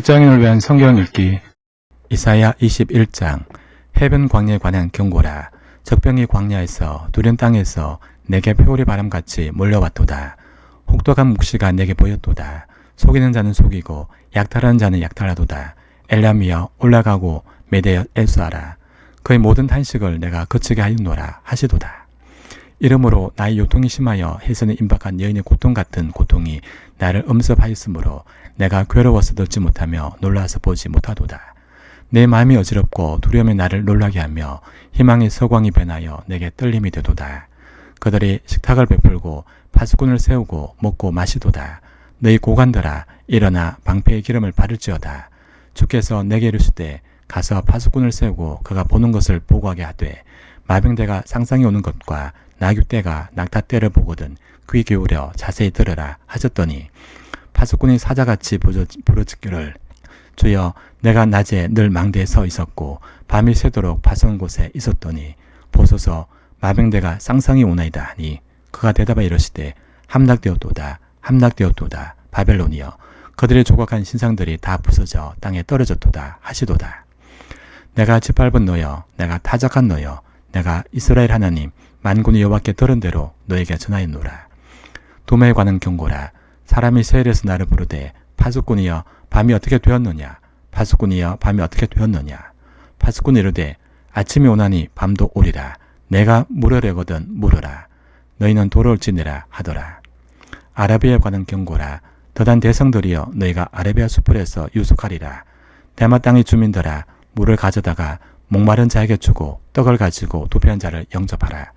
직장인을 위한 성경 읽기. 이사야 21장. 해변 광야에 관한 경고라. 적병이 광야에서 두련 땅에서 내게 표울이 바람같이 몰려왔도다. 혹독한 묵시가 내게 보였도다. 속이는 자는 속이고 약탈하는 자는 약탈하도다. 엘람이여 올라가고 메대여 엘수하라. 그의 모든 탄식을 내가 그치게 하였노라 하시도다 이러므로 나의 요통이 심하여 해선에 임박한 여인의 고통 같은 고통이 나를 음습하였으므로 내가 괴로워서 듣지 못하며 놀라서 보지 못하도다. 내 마음이 어지럽고 두려움이 나를 놀라게 하며 희망의 서광이 변하여 내게 떨림이 되도다. 그들이 식탁을 베풀고 파수꾼을 세우고 먹고 마시도다. 너희 고관들아 일어나 방패의 기름을 바를지어다. 주께서 내게 이르시되 가서 파수꾼을 세우고 그가 보는 것을 보고하게 하되 마병대가 상상이 오는 것과 나귀떼가 낙타떼를 보거든 귀 기울여 자세히 들으라 하셨더니 파수꾼이 사자같이 부르짖기를 주여 내가 낮에 늘 망대에 서 있었고 밤이 새도록 파선 곳에 있었더니 보소서 마병대가 쌍쌍이 오나이다 하니 그가 대답하 이르시되 함락되었도다 함락되었도다 바벨론이여. 그들의 조각한 신상들이 다 부서져 땅에 떨어졌도다 하시도다. 내가 짓밟은 너여 내가 타작한 너여 내가 이스라엘 하나님 만군의 여호와께 들은 대로 너에게 전하였노라. 도매에 관한 경고라. 사람이 세일에서 나를 부르되 파수꾼이여 밤이 어떻게 되었느냐. 파수꾼이여 밤이 어떻게 되었느냐. 파수꾼이 이르되 아침이 오나니 밤도 오리라. 내가 물으려거든 물으라. 너희는 돌아올지니라 하더라. 아라비아에 관한 경고라. 더단 대성들이여 너희가 아라비아 수풀에서 유숙하리라. 대마 땅의 주민들아 물을 가져다가 목마른 자에게 주고 떡을 가지고 도피한 자를 영접하라.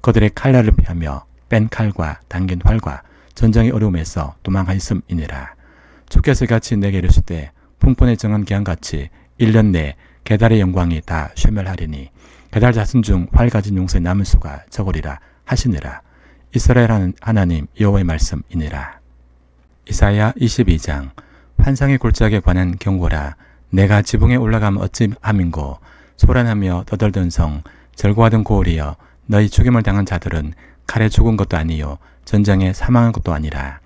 그들의 칼날을 피하며 뺀 칼과 당긴 활과 전쟁의 어려움에서 도망하였음이니라. 주께서 같이 내게 이르시되 풍분에 정한 기한같이 1년 내 계달의 영광이 다 쇠멸하리니 계달 자손 중 활 가진 용서의 남은 수가 적으리라 하시니라. 이스라엘 하나님 여호와의 말씀이니라. 이사야 22장 환상의 골짜기에 관한 경고라 내가 지붕에 올라가면 어찌 함인고 소란하며 떠들던 성 절고하던 고을이여 너희 죽임을 당한 자들은 칼에 죽은 것도 아니요 전쟁에 사망한 것도 아니라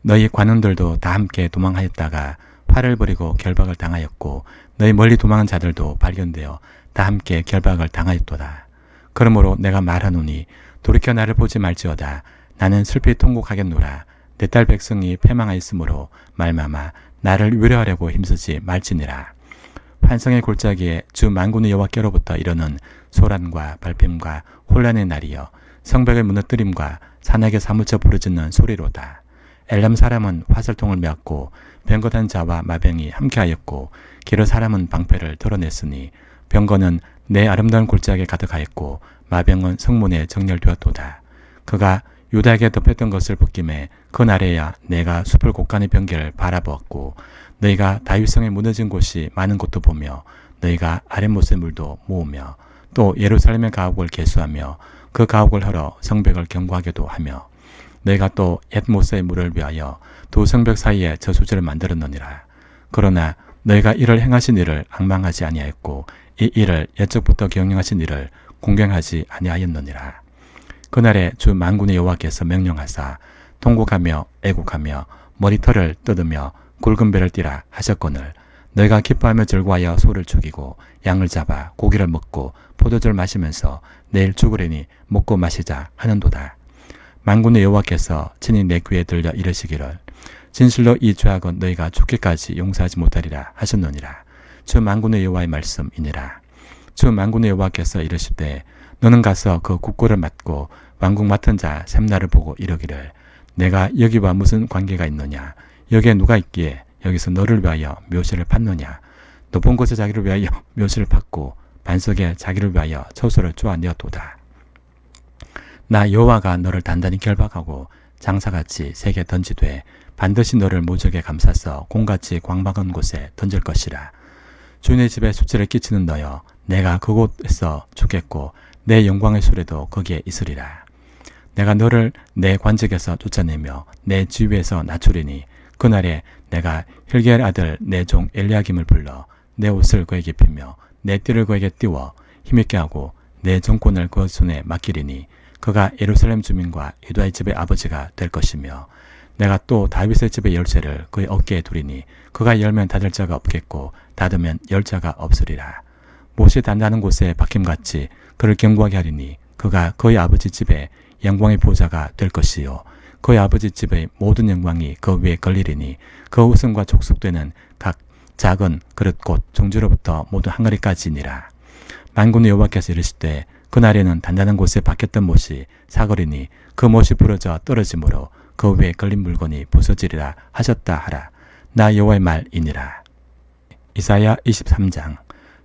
너희 관원들도 다 함께 도망하였다가 활을 버리고 결박을 당하였고 너희 멀리 도망한 자들도 발견되어 다 함께 결박을 당하였도다. 그러므로 내가 말하노니 돌이켜 나를 보지 말지어다. 나는 슬피 통곡하겠노라. 내 딸 백성이 패망하였으므로 말마마 나를 위로하려고 힘쓰지 말지니라. 환상의 골짜기에 주 만군의 여호와께로부터 이르는 소란과 발뺌과 혼란의 날이여 성벽의 무너뜨림과 산에게 사무쳐 부르짖는 소리로다. 엘람 사람은 화살통을 메었고 병거단 자와 마병이 함께하였고 기르 사람은 방패를 드러냈으니 병거는 내 아름다운 골짜기에 가득하였고 마병은 성문에 정렬되었도다. 그가 유다에게 덮였던 것을 벗김에 그 날에야 내가 숲을 곡간의 변기를 바라보았고 너희가 다윗성에 무너진 곳이 많은 곳도 보며 너희가 아랫못의 물도 모으며 또 예루살렘의 가옥을 개수하며 그 가옥을 헐어 성벽을 견고하게도 하며 너희가 또 옛모세의 물을 위하여 두 성벽 사이에 저수지를 만들었느니라. 그러나 너희가 이를 행하신 일을 악망하지 아니하였고 이 일을 옛적부터 경영하신 일을 공경하지 아니하였느니라. 그날에 주 만군의 여호와께서 명령하사 통곡하며 애국하며 머리털을 뜯으며 굵은 배를 띠라 하셨거늘 너희가 기뻐하며 즐거워하여 소를 죽이고 양을 잡아 고기를 먹고 포도주를 마시면서 내일 죽으려니 먹고 마시자 하는도다. 만군의 여호와께서 친히 내 귀에 들려 이르시기를 진실로 이 죄악은 너희가 죽기까지 용서하지 못하리라 하셨느니라. 주 만군의 여호와의 말씀이니라. 주 만군의 여호와께서 이르시되 너는 가서 그 국고를 맡고 왕국 맡은 자 샘나를 보고 이르기를 내가 여기와 무슨 관계가 있느냐 여기에 누가 있기에 여기서 너를 위하여 묘실을 받느냐 높은 곳에 자기를 위하여 묘실을 받고 반석에 자기를 위하여 처소를 쪼아내었도다. 나 여호와가 너를 단단히 결박하고 장사같이 세게 던지되 반드시 너를 모적에 감싸서 공같이 광박한 곳에 던질 것이라. 주인의 집에 수치를 끼치는 너여 내가 그곳에서 죽겠고 내 영광의 수레도 거기에 있으리라. 내가 너를 내 관직에서 쫓아내며 내 지위에서 낮추리니 그날에 내가 힐겔 아들 내 종 엘리야김을 불러 내 옷을 그에게 입히며 내 띠를 그에게 띄워 힘있게 하고 내 정권을 그 손에 맡기리니 그가 예루살렘 주민과 유다의 집의 아버지가 될 것이며 내가 또 다윗의 집의 열쇠를 그의 어깨에 두리니 그가 열면 닫을 자가 없겠고 닫으면 열 자가 없으리라. 못이 단다는 곳에 박힘같이 그를 경고하게 하리니 그가 그의 아버지 집에 영광의 보좌가 될 것이요 그의 아버지 집의 모든 영광이 그 위에 걸리리니 그 우승과 족속되는 각 작은 그릇 곧 종주로부터 모두 한가리까지니라. 만군의 여호와께서 이르시되 그 날에는 단단한 곳에 박혔던 못이 사거리니 그 못이 부러져 떨어지므로 그 위에 걸린 물건이 부서지리라 하셨다 하라. 나 여호와의 말이니라. 이사야 23장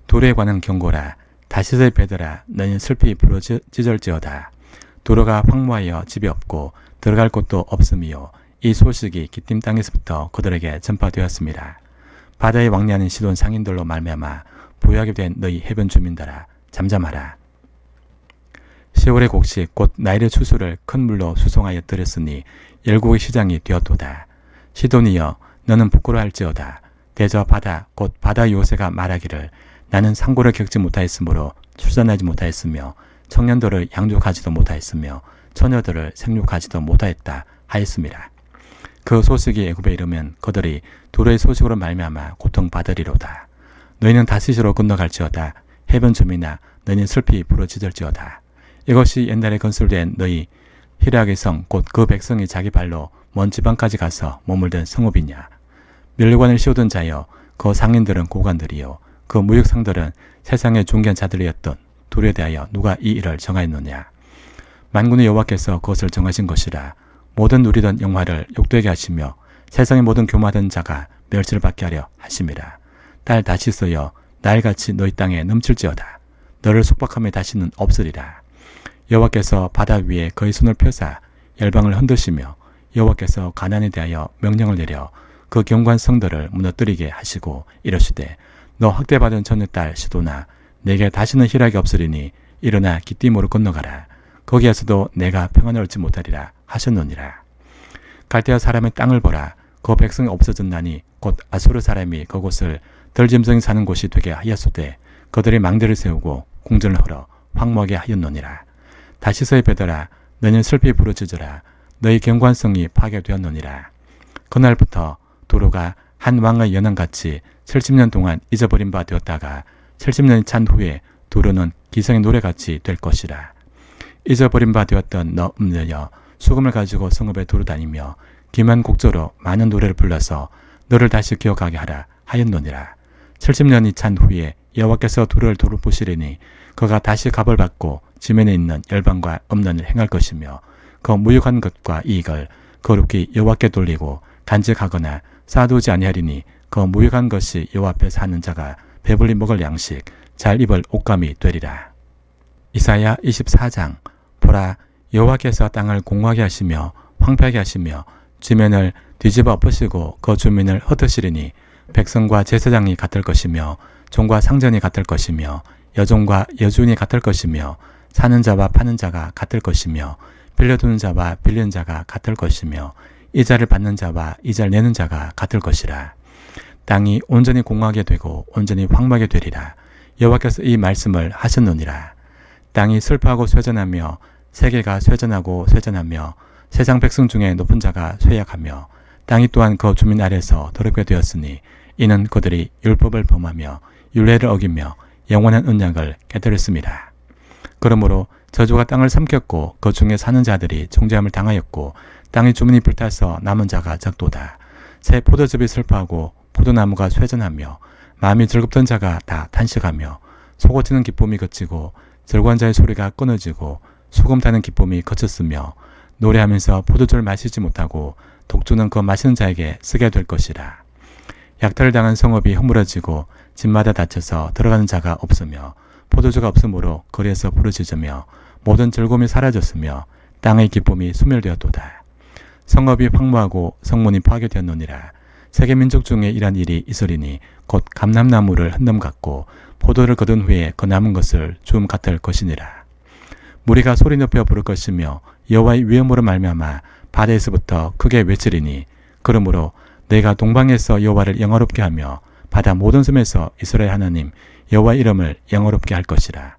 도로에 관한 경고라 다시의 베드라 너는 슬피 부러지절지어다. 도로가 황무하여 집이 없고 들어갈 곳도 없음이요 이 소식이 기띔 땅에서부터 그들에게 전파되었습니다. 바다에 왕래하는 시돈 상인들로 말미암아 보유하게 된 너희 해변 주민들아 잠잠하라. 10월의 곡식 곧 나일의 추수를 큰 물로 수송하여 들였으니 열국의 시장이 되었도다. 시돈이여 너는 부끄러할지어다. 대저 바다 곧 바다 요새가 말하기를 나는 상고를 겪지 못하였으므로 출산하지 못하였으며 청년들을 양육하지도 못하였으며 처녀들을 생육하지도 못하였다 하였습니다. 그 소식이 애굽에 이르면 그들이 도로의 소식으로 말미암아 고통 받으리로다. 너희는 다시시로 건너갈지어다. 해변 주민아 너희는 슬피 부러지들지어다. 이것이 옛날에 건설된 너희 히락의 성 곧 그 백성이 자기 발로 먼 지방까지 가서 머물던 성읍이냐. 멸류관을 씌우던 자여 그 상인들은 고관들이요 그 무역상들은 세상의 존귀한 자들이었던 도에 대하여 누가 이 일을 정하였느냐. 만군의 여호와께서 그것을 정하신 것이라 모든 누리던 영화를 욕되게 하시며 세상의 모든 교마던 자가 멸치를 받게 하려 하심이라. 딸 다시서여 날같이 너희 땅에 넘칠지어다. 너를 속박함에 다시는 없으리라. 여호와께서 바다 위에 그의 손을 펴사 열방을 흔드시며 여호와께서 가난에 대하여 명령을 내려 그 경관 성들을 무너뜨리게 하시고 이러시되 너 학대받은 전의 딸 시도나 내게 다시는 희락이 없으리니 일어나 기띠모로 건너가라. 거기에서도 내가 평안을 얻지 못하리라 하셨느니라. 갈대아 사람의 땅을 보라. 그 백성이 없어졌나니 곧 아수르 사람이 그곳을 덜짐승이 사는 곳이 되게 하였으되 그들이 망대를 세우고 궁전을 헐어 황무하게 하였느니라. 다시서의 베더라 너는 슬피 부르짖으라 너희 경관성이 파괴되었느니라. 그날부터 도로가 한 왕의 연왕같이 70년 동안 잊어버린 바 되었다가 70년이 찬 후에 도로는 기성의 노래같이 될 것이라. 잊어버린 바 되었던 너 음녀여 수금을 가지고 성읍에 돌아다니며 기만 곡조로 많은 노래를 불러서 너를 다시 기억하게 하라 하였노니라. 70년이 찬 후에 여호와께서 도를 돌보시리니 그가 다시 갑을 받고 지면에 있는 열방과 음란을 행할 것이며 그 무익한 것과 이익을 거룩히 여호와께 돌리고 간직하거나 쌓아두지 아니하리니 그 무익한 것이 여호와 앞에서 하는 자가 배불리 먹을 양식 잘 입을 옷감이 되리라. 이사야 24장 보라 여호와께서 땅을 공허하게 하시며 황폐하게 하시며 지면을 뒤집어 엎으시고 그 주민을 흩으시리니 백성과 제사장이 같을 것이며 종과 상전이 같을 것이며 여종과 여주인이 같을 것이며 사는 자와 파는 자가 같을 것이며 빌려두는 자와 빌리는 자가 같을 것이며 이자를 받는 자와 이자를 내는 자가 같을 것이라. 땅이 온전히 공허하게 되고 온전히 황막게 되리라. 여호와께서 이 말씀을 하셨느니라. 땅이 슬퍼하고 쇠전하며 세계가 쇠전하고 쇠전하며 세상 백성 중에 높은 자가 쇠약하며 땅이 또한 그 주민 아래서 더럽게 되었으니 이는 그들이 율법을 범하며 율례를 어기며 영원한 언약을 깨뜨렸습니다. 그러므로 저주가 땅을 삼켰고 그 중에 사는 자들이 정죄함을 당하였고 땅의 주민이 불타서 남은 자가 적도다. 새 포도즙이 슬퍼하고 포도나무가 쇠전하며 마음이 즐겁던 자가 다 탄식하며 속어지는 기쁨이 그치고 즐거운 자의 소리가 끊어지고 소금 타는 기쁨이 거쳤으며 노래하면서 포도주를 마시지 못하고 독주는 그 마시는 자에게 쓰게 될 것이라. 약탈을 당한 성읍이 허물어지고 집마다 닫혀서 들어가는 자가 없으며 포도주가 없으므로 거리에서 부르짖으며 모든 즐거움이 사라졌으며 땅의 기쁨이 소멸되었도다. 성읍이 황무하고 성문이 파괴되었느니라. 세계 민족 중에 이런 일이 있으리니 곧 감람나무를 흔남 같고 포도를 거둔 후에 그 남은 것을 줌 같을 것이니라. 무리가 소리 높여 부를 것이며 여호와의 위엄으로 말미암아 바다에서부터 크게 외치리니 그러므로 내가 동방에서 여호와를 영화롭게 하며 바다 모든 섬에서 이스라엘 하나님 여호와 이름을 영어롭게 할 것이라.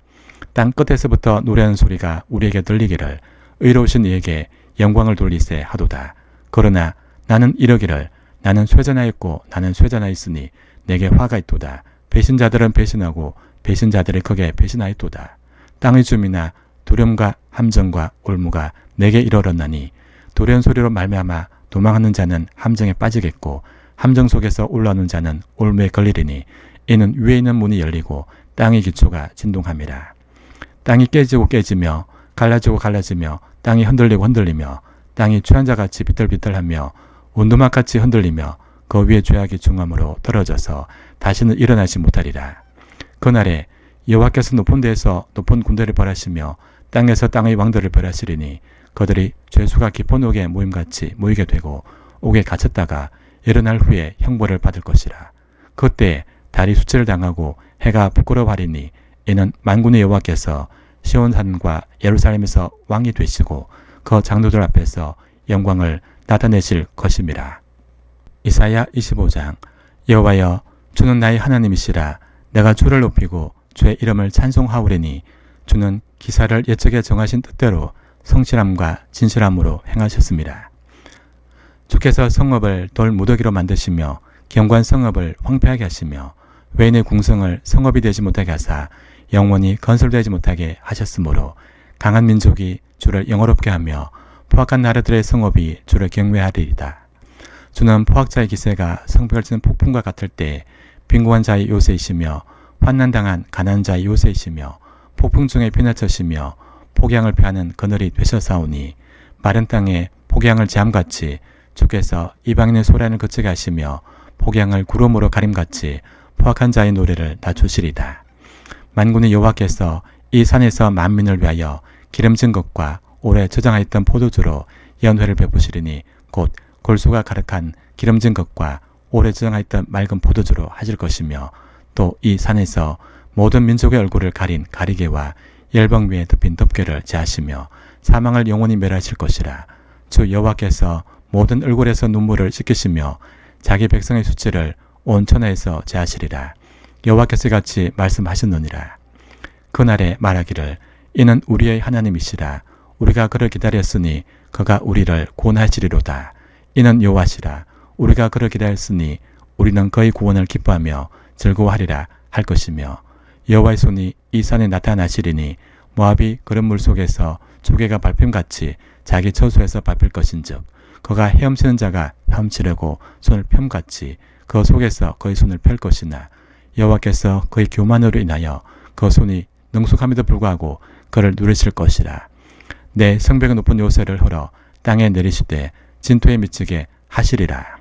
땅 끝에서부터 노래하는 소리가 우리에게 들리기를 의로우신 이에게 영광을 돌리세 하도다. 그러나 나는 이러기를 나는 쇠전하였고 나는 쇠전하였으니 내게 화가 있도다. 배신자들은 배신하고 배신자들이 크게 배신하였도다. 땅의 주민아 두려움과 함정과 올무가 내게 이르렀나니 도련 소리로 말미암아 도망하는 자는 함정에 빠지겠고 함정 속에서 올라오는 자는 올무에 걸리리니 이는 위에 있는 문이 열리고 땅의 기초가 진동함이라. 땅이 깨지고 깨지며 갈라지고 갈라지며 땅이 흔들리고 흔들리며 땅이 취한 자같이 비틀비틀하며 온도막같이 흔들리며 그 위에 죄악이 중함으로 떨어져서 다시는 일어나지 못하리라. 그날에 여호와께서 높은 데에서 높은 군대를 벌하시며 땅에서 땅의 왕들을 벌하시리니 그들이 죄수가 깊은 옥에 모임같이 모이게 되고 옥에 갇혔다가 일어날 후에 형벌을 받을 것이라. 그때 달이 수치를 당하고 해가 부끄러워하리니 이는 만군의 여호와께서 시온산과 예루살렘에서 왕이 되시고 그 장로들 앞에서 영광을 나타내실 것임이라. 이사야 25장 여호와여 주는 나의 하나님이시라 내가 주를 높이고 주의 이름을 찬송하오리니 주는 기사를 예측에 정하신 뜻대로 성실함과 진실함으로 행하셨습니다. 주께서 성읍을 돌 무더기로 만드시며 경관 성읍을 황폐하게 하시며 외인의 궁성을 성읍이 되지 못하게 하사 영원히 건설되지 못하게 하셨으므로 강한 민족이 주를 영어롭게 하며 포악한 나라들의 성읍이 주를 경외하리이다. 주는 포악자의 기세가 성벽을 폭풍과 같을 때 빈곤한 자의 요새이시며 환난당한 가난한 자의 요새이시며 폭풍 중에 피나처시며 폭양을 피하는 그늘이 되셨사오니 마른 땅에 폭양을 잠같이 주께서 이방인의 소란을 그치게 하시며 폭양을 구름으로 가림같이 포악한 자의 노래를 낮추시리다. 만군의 여호와께서 이 산에서 만민을 위하여 기름진 것과 오래 저장하였던 포도주로 연회를 베푸시리니 곧 골수가 가득한 기름진 것과 오래 저장하였던 맑은 포도주로 하실 것이며 또 이 산에서 모든 민족의 얼굴을 가린 가리개와 열방 위에 덮인 덮개를 제하시며 사망을 영원히 멸하실 것이라 주 여호와께서 모든 얼굴에서 눈물을 씻기시며 자기 백성의 수치를 온 천하에서 제하시리라. 여호와께서 같이 말씀하셨느니라. 그날에 말하기를 이는 우리의 하나님이시라 우리가 그를 기다렸으니 그가 우리를 구원하시리로다. 이는 여호와시라. 우리가 그를 기다렸으니 우리는 그의 구원을 기뻐하며 즐거워하리라 할 것이며 여호와의 손이 이 산에 나타나시리니 모압이 그런 물 속에서 조개가 밟힘같이 자기 처소에서 밟힐 것인즉 그가 헤엄치는 자가 헤엄치려고 손을 펴같이 그 속에서 그의 손을 펼 것이나 여호와께서 그의 교만으로 인하여 그 손이 능숙함에도 불구하고 그를 누리실 것이라 내 성벽의 높은 요새를 흘어 땅에 내리시되 진토에 미치게 하시리라